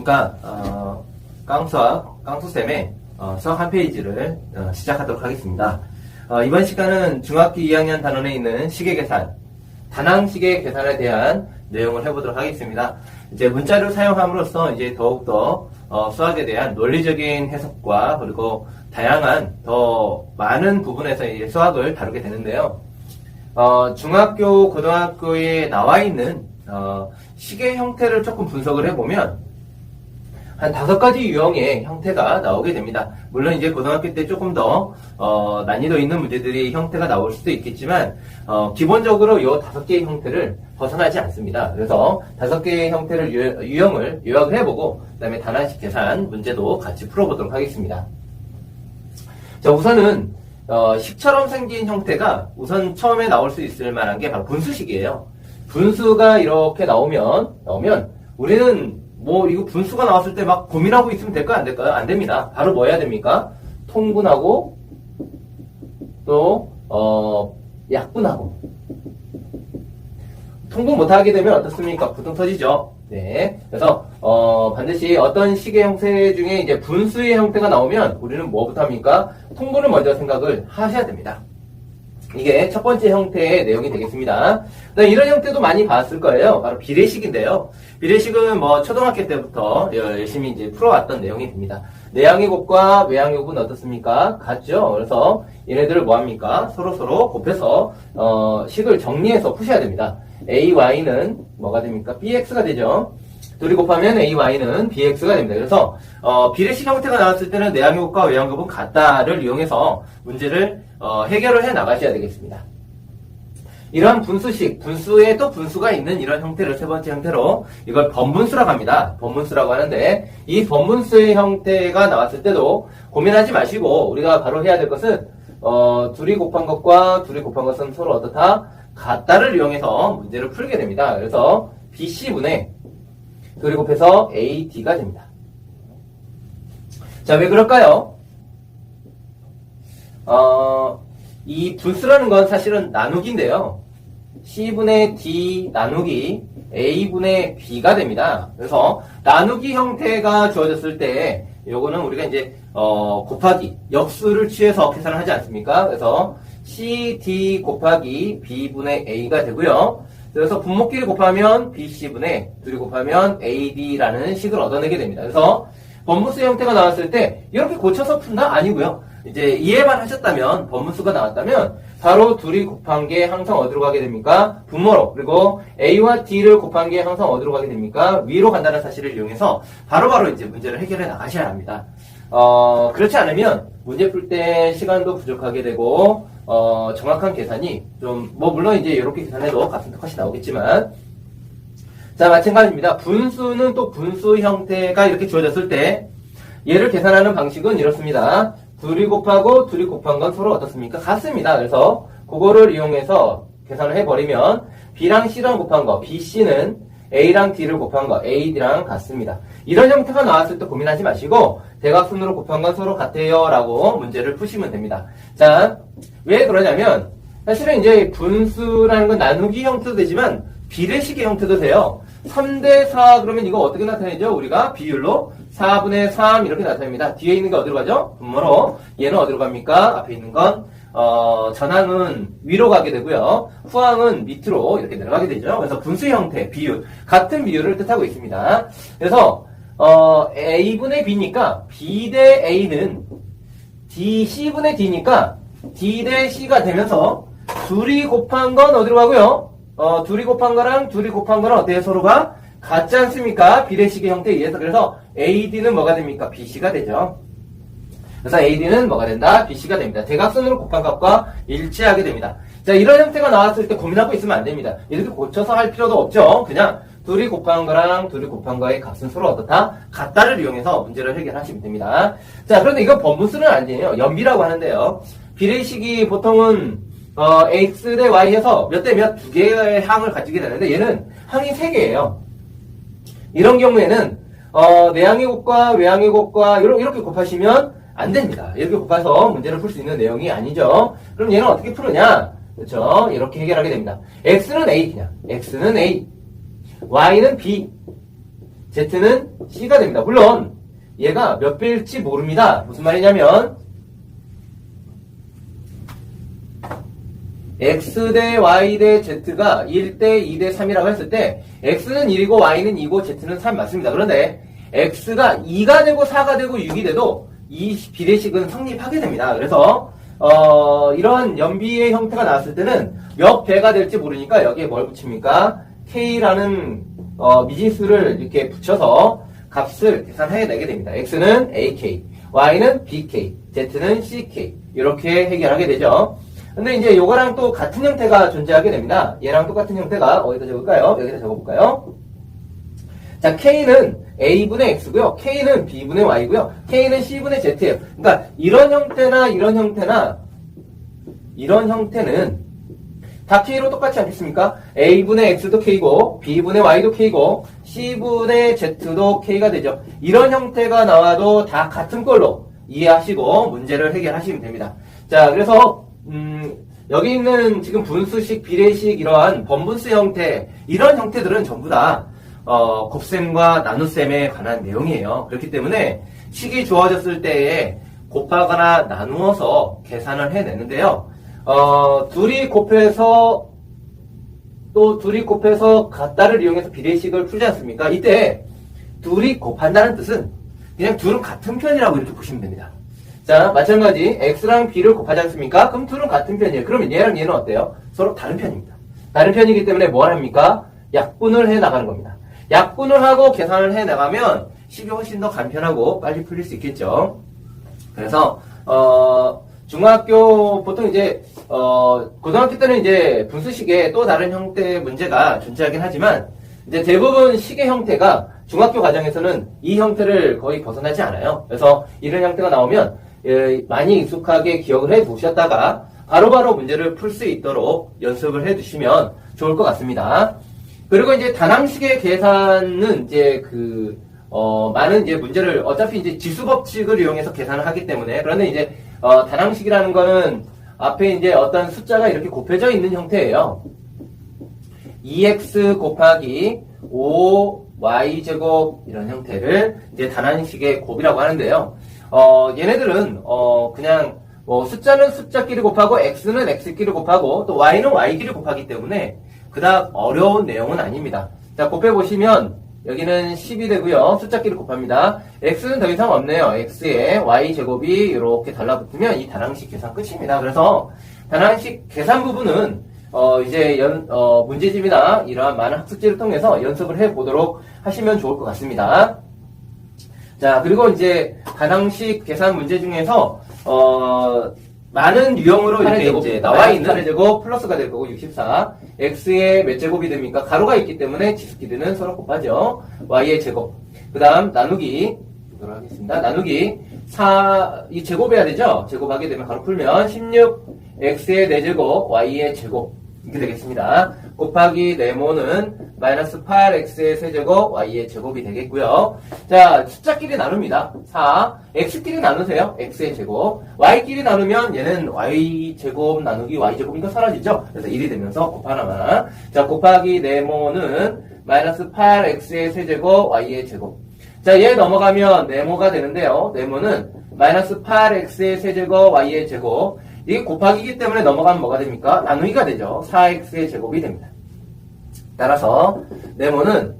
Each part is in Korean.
안녕하십니까. 어, 깡수학, 깡수쌤의 어, 수학 한 페이지를 어, 시작하도록 하겠습니다. 어, 이번 시간은 중학교 2학년 단원에 있는 시계계산, 다낭시계 계산에 대한 내용을 해보도록 하겠습니다. 이제 문자를 사용함으로써 이제 더욱더 어, 수학에 대한 논리적인 해석과 그리고 다양한 더 많은 부분에서 이제 수학을 다루게 되는데요. 어, 중학교, 고등학교에 나와 있는 어, 시계 형태를 조금 분석을 해보면 한 다섯 가지 유형의 형태가 나오게 됩니다. 물론 이제 고등학교 때 조금 더 어, 난이도 있는 문제들이 형태가 나올 수도 있겠지만 어, 기본적으로 이 다섯 개의 형태를 벗어나지 않습니다. 그래서 다섯 개의 형태를 유, 유형을 요약을 해보고 그다음에 단한식 계산 문제도 같이 풀어보도록 하겠습니다. 자 우선은 어, 식처럼 생긴 형태가 우선 처음에 나올 수 있을 만한 게 바로 분수식이에요. 분수가 이렇게 나오면 나오면 우리는 뭐 이거 분수가 나왔을 때 막 고민하고 있으면 될까요? 안 될까요? 안 됩니다. 바로 뭐 해야 됩니까? 통분하고 또 어, 약분하고 통분 못하게 되면 어떻습니까? 부통 터지죠. 네. 그래서 어, 반드시 어떤 식의 형태 중에 이제 분수의 형태가 나오면 우리는 뭐부터 합니까? 통분을 먼저 생각을 하셔야 됩니다. 이게 첫 번째 형태의 내용이 되겠습니다. 이런 형태도 많이 봤을 거예요. 바로 비례식인데요. 비례식은 뭐 초등학교 때부터 열심히 이제 풀어왔던 내용이 됩니다. 내항의 곱과 외항의 곱은 어떻습니까? 같죠. 그래서 얘네들을 뭐 합니까? 서로 서로 곱해서 어, 식을 정리해서 푸셔야 됩니다. AY는 뭐가 됩니까? BX가 되죠. 둘이 곱하면 AY는 BX가 됩니다. 그래서 어, 비례식 형태가 나왔을 때는 외항의 곱은 같다를 이용해서 문제를 어, 해결을 해 나가셔야 되겠습니다. 이러한 분수식, 분수에 또 분수가 있는 이런 형태를 세 번째 형태로 이걸 번분수라고 합니다. 번분수라고 하는데 이 번분수의 형태가 나왔을 때도 고민하지 마시고 우리가 바로 해야 될 것은 어, 둘이 곱한 것과 둘이 곱한 것은 서로 어떻다? 같다를 이용해서 문제를 풀게 됩니다. 그래서 BC분의 둘이 곱해서 AD가 됩니다. 자, 왜 그럴까요? 어, 이 분수라는 건 사실은 나누기인데요. C분의 D 나누기 A분의 B가 됩니다. 그래서 나누기 형태가 주어졌을 때 요거는 우리가 이제 어, 곱하기 역수를 취해서 계산을 하지 않습니까? 그래서 CD 곱하기 B분의 A가 되고요. 그래서 분모끼리 곱하면 BC분의 둘이 곱하면 AD라는 식을 얻어내게 됩니다. 그래서 번분수 형태가 나왔을 때 이렇게 고쳐서 푼다? 아니고요. 이제 이해만 하셨다면 번분수가 나왔다면 바로 둘이 곱한 게 항상 어디로 가게 됩니까? 분모로 그리고 A와 D를 곱한 게 항상 어디로 가게 됩니까? 위로 간다는 사실을 이용해서 바로바로 이제 문제를 해결해 나가셔야 합니다. 어, 그렇지 않으면 문제 풀 때 시간도 부족하게 되고 어, 정확한 계산이 좀 뭐 물론 이제 이렇게 계산해도 같은 컷이 나오겠지만 자 마찬가지입니다. 분수는 또 분수 형태가 이렇게 주어졌을 때 얘를 계산하는 방식은 이렇습니다. 둘이 곱하고 둘이 곱한 건 서로 어떻습니까? 같습니다. 그래서 그거를 이용해서 계산을 해버리면 B랑 C랑 곱한 거 BC는 A랑 D를 곱한 거 AD랑 같습니다. 이런 형태가 나왔을 때 고민하지 마시고 대각선으로 곱한 건 서로 같아요 라고 문제를 푸시면 됩니다. 자, 왜 그러냐면 사실은 이제 분수라는 건 나누기 형태도 되지만 비례식의 형태도 돼요. 3대 4 그러면 이거 어떻게 나타내죠? 우리가 비율로 4분의 3 이렇게 나타냅니다. 뒤에 있는 게 어디로 가죠? 분모로. 얘는 어디로 갑니까? 앞에 있는 건 어, 전항은 위로 가게 되고요. 후항은 밑으로 이렇게 내려가게 되죠. 그래서 분수 형태, 비율 같은 비율을 뜻하고 있습니다. 그래서 어, A분의 B니까 B 대 A는 D, C분의 D니까 D 대 C가 되면서 둘이 곱한 건 어디로 가고요? 어, 둘이 곱한 거랑 둘이 곱한 거랑 어때요? 서로가 같지 않습니까? 비례식의 형태에 의해서. 그래서 AD는 뭐가 됩니까? BC가 되죠. 그래서 AD는 뭐가 된다? BC가 됩니다. 대각선으로 곱한 값과 일치하게 됩니다. 자, 이런 형태가 나왔을 때 고민하고 있으면 안 됩니다. 이렇게 고쳐서 할 필요도 없죠. 그냥 둘이 곱한 거랑 둘이 곱한 거의 값은 서로 어떻다? 같다를 이용해서 문제를 해결하시면 됩니다. 자, 그런데 이건 번분수는 아니에요. 연비라고 하는데요. 비례식이 보통은 어, x 대 y 해서 몇 대 몇 두 개의 항을 가지게 되는데 얘는 항이 세 개예요. 이런 경우에는 어, 내항의 곱과 외항의 곱과 이렇게 곱하시면 안 됩니다. 이렇게 곱해서 문제를 풀 수 있는 내용이 아니죠. 그럼 얘는 어떻게 푸느냐? 그렇죠? 이렇게 해결하게 됩니다. x는 a 그냥 x는 a, y는 b, Z는 C가 됩니다. 물론 얘가 몇 배일지 모릅니다. 무슨 말이냐면 X 대 Y 대 Z가 1대 2대 3이라고 했을 때 X는 1이고 Y는 2고 Z는 3 맞습니다. 그런데 X가 2가 되고 4가 되고 6이 돼도 이 비례식은 성립하게 됩니다. 그래서 어, 이런 연비의 형태가 나왔을 때는 몇 배가 될지 모르니까 여기에 뭘 붙입니까? K라는 어, 미지수를 이렇게 붙여서 값을 계산해 내게 됩니다. X는 AK, Y는 BK, Z는 CK 이렇게 해결하게 되죠. 근데 이제 요거랑 또 같은 형태가 존재하게 됩니다. 얘랑 똑같은 형태가 어디다 적을까요? 여기다 적어볼까요? 자, K는 A분의 X고요. K는 B분의 Y고요. K는 C분의 Z예요. 그러니까 이런 형태나 이런 형태나 이런 형태는 다 K로 똑같지 않겠습니까? A분의 X도 K고 B분의 Y도 K고 C분의 Z도 K가 되죠. 이런 형태가 나와도 다 같은 걸로 이해하시고 문제를 해결하시면 됩니다. 자, 그래서 음, 여기 있는 지금 분수식, 비례식 이러한 번분수 형태 이런 형태들은 전부 다 어, 곱셈과 나눗셈에 관한 내용이에요. 그렇기 때문에 식이 주어졌을 때에 곱하거나 나누어서 계산을 해내는데요. 어, 둘이 곱해서 또 둘이 곱해서 같다를 이용해서 비례식을 풀지 않습니까? 이때 둘이 곱한다는 뜻은 그냥 둘은 같은 편이라고 이렇게 보시면 됩니다. 자, 마찬가지 x랑 b를 곱하지 않습니까? 그럼 둘은 같은 편이에요. 그러면 얘랑 얘는 어때요? 서로 다른 편입니다. 다른 편이기 때문에 뭘 합니까? 약분을 해 나가는 겁니다. 약분을 하고 계산을 해 나가면 식이 훨씬 더 간편하고 빨리 풀릴 수 있겠죠. 그래서 어 중학교 보통 이제 어 고등학교 때는 이제 분수식의 또 다른 형태의 문제가 존재하긴 하지만 이제 대부분 식의 형태가 중학교 과정에서는 이 형태를 거의 벗어나지 않아요. 그래서 이런 형태가 나오면 예, 많이 익숙하게 기억을 해 두셨다가 바로바로 문제를 풀 수 있도록 연습을 해 두시면 좋을 것 같습니다. 그리고 이제 단항식의 계산은 이제 그, 어, 많은 이제 문제를 어차피 이제 지수 법칙을 이용해서 계산을 하기 때문에 그런데 이제, 어, 단항식이라는 거는 앞에 이제 어떤 숫자가 이렇게 곱해져 있는 형태예요. 2x 곱하기 5y제곱 이런 형태를 이제 단항식의 곱이라고 하는데요. 어, 얘네들은, 어, 그냥 뭐 숫자는 숫자끼리 곱하고 x는 x끼리 곱하고 또 y는 y끼리 곱하기 때문에 그닥 어려운 내용은 아닙니다. 자, 곱해보시면 여기는 10이 되고요. 숫자끼리 곱합니다. x는 더 이상 없네요. x에 y제곱이 이렇게 달라붙으면 이 단항식 계산 끝입니다. 그래서 단항식 계산 부분은 어, 이제 연, 어, 문제집이나 이러한 많은 학습지를 통해서 연습을 해보도록 하시면 좋을 것 같습니다. 자, 그리고 이제 단항식 계산 문제 중에서 어, 많은 유형으로 이렇게 이제 나와 있는 8의 제곱 플러스가 될 거고 64 x의 몇 제곱이 됩니까? 가로가 있기 때문에 지수끼리는 서로 곱하죠. y의 제곱. 그 다음 나누기 이거로 하겠습니다. 나누기 4, 이 제곱해야 되죠? 제곱하게 되면 가로 풀면 16 x의 4제곱 y의 제곱 이렇게 되겠습니다. 곱하기 네모는 마이너스 8x의 세제곱 y의 제곱이 되겠고요. 자 숫자끼리 나눕니다. 4 x끼리 나누세요. x의 제곱 y끼리 나누면 얘는 y 제곱 나누기 y 제곱이니까 사라지죠. 그래서 1이 되면서 곱하나만 자 곱하기 네모는 마이너스 8x의 세제곱 y의 제곱 자 얘 넘어가면 네모가 되는데요. 네모는 마이너스 8x의 세제곱 y의 제곱 이게 곱하기이기 때문에 넘어가면 뭐가 됩니까? 나누기가 되죠. 4x의 제곱이 됩니다. 따라서 네모는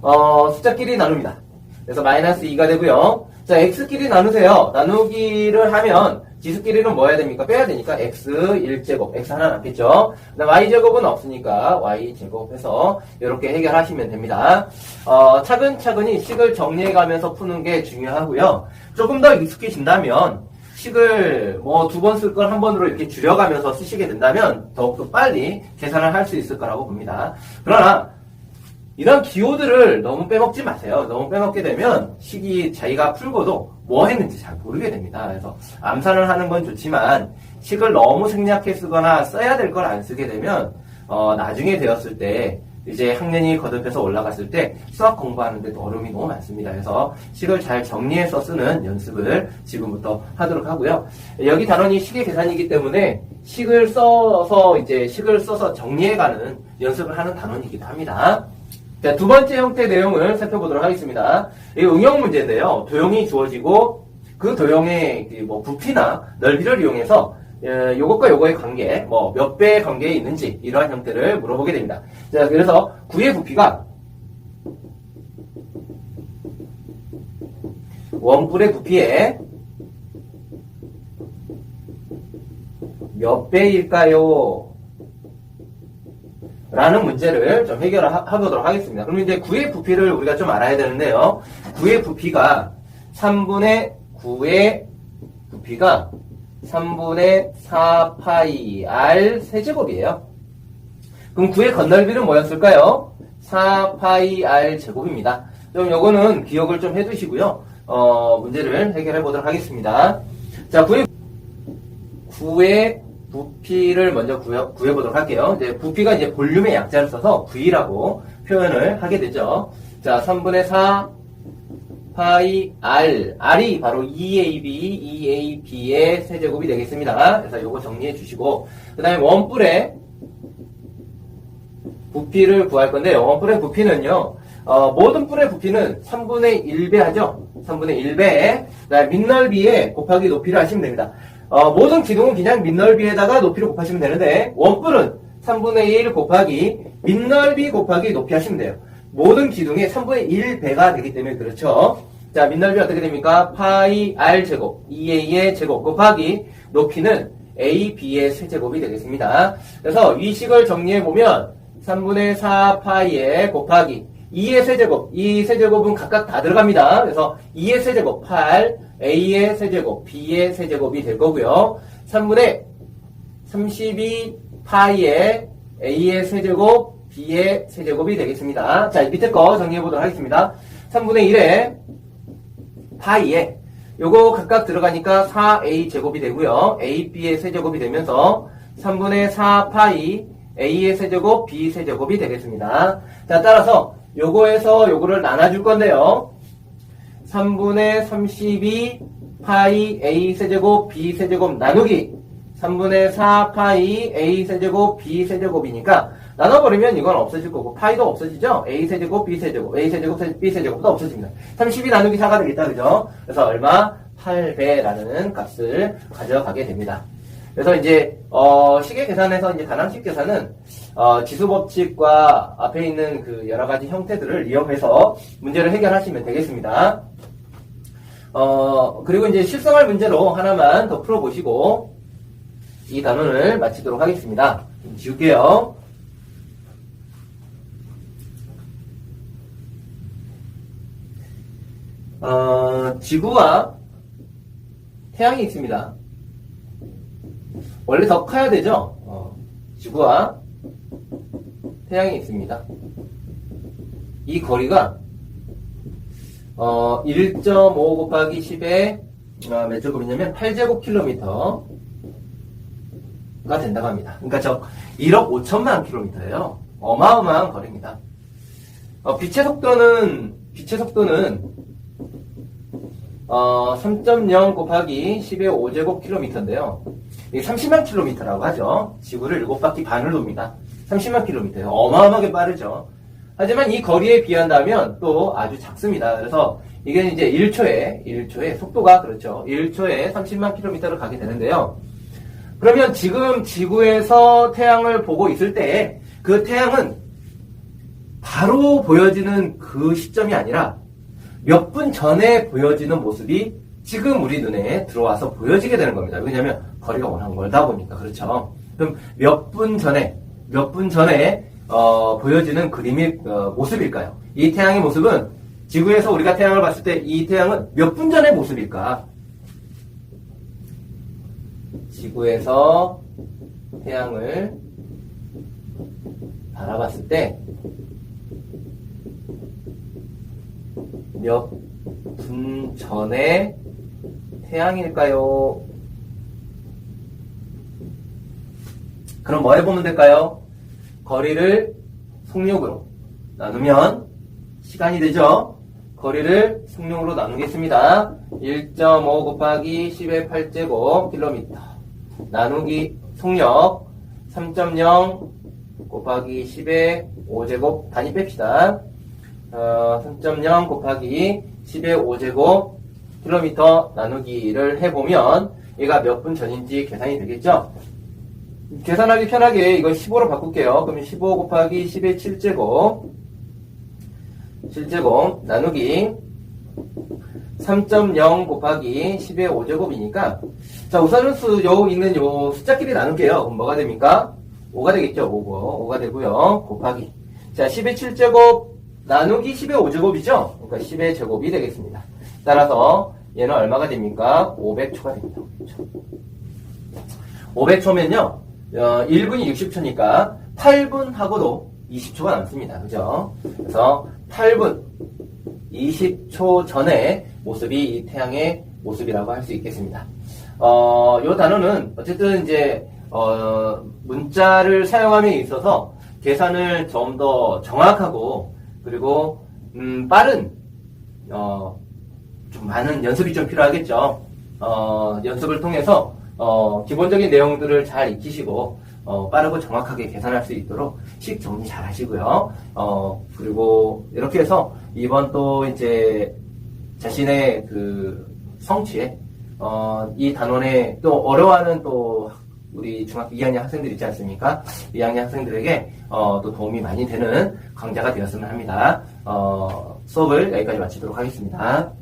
어, 숫자끼리 나눕니다. 그래서 마이너스 2가 되고요. 자, x끼리 나누세요. 나누기를 하면 지수끼리는 뭐 해야 됩니까? 빼야 되니까 x 1제곱, x 하나 남겠죠. y제곱은 없으니까 y제곱 해서 이렇게 해결하시면 됩니다. 어, 차근차근히 식을 정리해 가면서 푸는 게 중요하고요. 조금 더 익숙해진다면 식을 뭐 두 번 쓸 걸 한 번으로 이렇게 줄여가면서 쓰시게 된다면 더욱더 빨리 계산을 할 수 있을 거라고 봅니다. 그러나 이런 기호들을 너무 빼먹지 마세요. 너무 빼먹게 되면 식이 자기가 풀고도 뭐 했는지 잘 모르게 됩니다. 그래서 암산을 하는 건 좋지만 식을 너무 생략해 쓰거나 써야 될 걸 안 쓰게 되면 어, 나중에 되었을 때 이제 학년이 거듭해서 올라갔을 때 수학 공부하는데 도 어려움이 너무 많습니다. 그래서 식을 잘 정리해서 쓰는 연습을 지금부터 하도록 하고요. 여기 단원이 식의 계산이기 때문에 식을 써서 이제 식을 써서 정리해가는 연습을 하는 단원이기도 합니다. 자, 두 번째 형태 내용을 살펴보도록 하겠습니다. 이 응용 문제인데요. 도형이 주어지고 그 도형의 그뭐 부피나 넓이를 이용해서 예, 요것과 요거의 관계, 뭐 몇 배의 관계에 있는지 이러한 형태를 물어보게 됩니다. 자, 그래서 구의 부피가 원뿔의 부피에 몇 배일까요? 라는 문제를 좀 해결해보도록 하겠습니다. 그럼 이제 9의 부피를 우리가 좀 알아야 되는데요. 9의 부피가 3분의 9의 부피가 3분의 4파이 r 세제곱이에요. 그럼 9의 건널비는 뭐였을까요? 4파이 r 제곱입니다. 좀 요거는 기억을 좀 해두시고요. 어, 문제를 해결해 보도록 하겠습니다. 자, 9의 9의 부피를 먼저 구해, 구해 보도록 할게요. 이제 부피가 이제 볼륨의 약자를 써서 V라고 표현을 하게 되죠. 자, 3분의 4 파이 R. R이 바로 EAB, EAB의 세제곱이 되겠습니다. 그래서 요거 정리해 주시고, 그 다음에 원뿔의 부피를 구할 건데요. 원뿔의 부피는요, 어, 모든 뿔의 부피는 3분의 1배 하죠? 3분의 1배. 그 다음에 밑넓이에 곱하기 높이를 하시면 됩니다. 어, 모든 기둥은 그냥 밑넓이에다가 높이를 곱하시면 되는데, 원뿔은 3분의 1 곱하기 밑넓이 곱하기 높이 하시면 돼요. 모든 기둥의 3분의 1배가 되기 때문에 그렇죠. 자, 밑넓이 어떻게 됩니까? 파이 r 제곱, 2a의 제곱 곱하기 높이는 a, b의 세제곱이 되겠습니다. 그래서 위식을 정리해 보면 3분의 4 파이에 곱하기 2의 세제곱, 이 세제곱은 각각 다 들어갑니다. 그래서 2의 세제곱 8, a의 세제곱, b의 세제곱이 될 거고요. 3분의 32 파이에 a의 세제곱, b의 세제곱이 되겠습니다. 자, 밑에 거 정리해 보도록 하겠습니다. 3분의 1에 파이에 요거 각각 들어가니까 4a 제곱이 되고요. a, b의 세제곱이 되면서 3분의 4 파이 a의 세제곱, b 세제곱이 되겠습니다. 자, 따라서 요거에서 요거를 나눠줄 건데요. 3분의 32 파이 a 세제곱, b 세제곱 나누기 3분의 4 파이 a 세제곱, b 세제곱이니까 나눠버리면 이건 없어질 거고 파이도 없어지죠? a 세제곱, b 세제곱, a 세제곱, b 세제곱도 없어집니다. 32 나누기 4가 되겠다, 그죠? 그래서 얼마? 8배라는 값을 가져가게 됩니다. 그래서 이제 어, 시계 계산에서 이제 가낭식 계산은 어, 지수 법칙과 앞에 있는 그 여러 가지 형태들을 이용해서 문제를 해결하시면 되겠습니다. 어, 그리고 이제 실생활 문제로 하나만 더 풀어보시고 이 단원을 마치도록 하겠습니다. 좀 지울게요. 어, 지구와 태양이 있습니다. 원래 더 커야 되죠? 어, 지구와 태양이 있습니다. 이 거리가 어, 1.5 곱하기 10에 어, 몇 제곱이냐면 8제곱킬로미터가 된다고 합니다. 그러니까 저 1억 5천만 킬로미터예요. 어마어마한 거리입니다. 어, 빛의 속도는 빛의 속도는 어, 3.0 곱하기 10의 5제곱킬로미터인데요. 이게 30만 킬로미터라고 하죠. 지구를 7바퀴 반을 돕니다. 30만 킬로미터예요. 어마어마하게 빠르죠. 하지만 이 거리에 비한다면 또 아주 작습니다. 그래서 이게 이제 1초에 1초에 속도가 그렇죠. 1초에 30만 킬로미터를 가게 되는데요. 그러면 지금 지구에서 태양을 보고 있을 때 그 태양은 바로 보여지는 그 시점이 아니라 몇 분 전에 보여지는 모습이 지금 우리 눈에 들어와서 보여지게 되는 겁니다. 왜냐하면 거리가 워낙 멀다 보니까 그렇죠. 그럼 몇 분 전에 몇 분 전에 어, 보여지는 그림의 어, 모습일까요? 이 태양의 모습은 지구에서 우리가 태양을 봤을 때 이 태양은 몇 분 전의 모습일까? 지구에서 태양을 바라봤을 때 몇 분 전에 태양일까요? 그럼 뭐 해보면 될까요? 거리를 속력으로 나누면 시간이 되죠? 거리를 속력으로 나누겠습니다. 1.5 곱하기 10의 8제곱 킬로미터 나누기 속력 3.0 곱하기 10의 5제곱 단위 뺍시다. 어, 3.0 곱하기 10의 5제곱 킬로미터 나누기를 해보면 얘가 몇 분 전인지 계산이 되겠죠? 계산하기 편하게 이걸 15로 바꿀게요. 그러면 15 곱하기 10의 7제곱 7제곱 나누기 3.0 곱하기 10의 5제곱이니까 자 우선은 수, 요 있는 요 숫자끼리 나눌게요. 그럼 뭐가 됩니까? 5가 되겠죠. 5고 5가 되고요. 곱하기 자 10의 7제곱 나누기 10의 5제곱이죠. 그러니까 10의 제곱이 되겠습니다. 따라서 얘는 얼마가 됩니까? 500초가 됩니다. 500초 면요. 어, 1분이 60초니까 8분하고도 20초가 남습니다. 그죠? 그래서 8분 20초 전의 모습이 이 태양의 모습이라고 할 수 있겠습니다. 어, 요 단어는 어쨌든 이제 어, 문자를 사용함에 있어서 계산을 좀 더 정확하고 그리고 음, 빠른 어, 좀 많은 연습이 좀 필요하겠죠. 어, 연습을 통해서 어, 기본적인 내용들을 잘 익히시고 어, 빠르고 정확하게 계산할 수 있도록 식 정리 잘 하시고요. 어, 그리고 이렇게 해서 이번 또 이제 자신의 그 성취에 어, 이 단원에 또 어려워하는 또 우리 중학교 2학년 학생들 있지 않습니까? 2학년 학생들에게 어, 또 도움이 많이 되는 강좌가 되었으면 합니다. 어, 수업을 여기까지 마치도록 하겠습니다.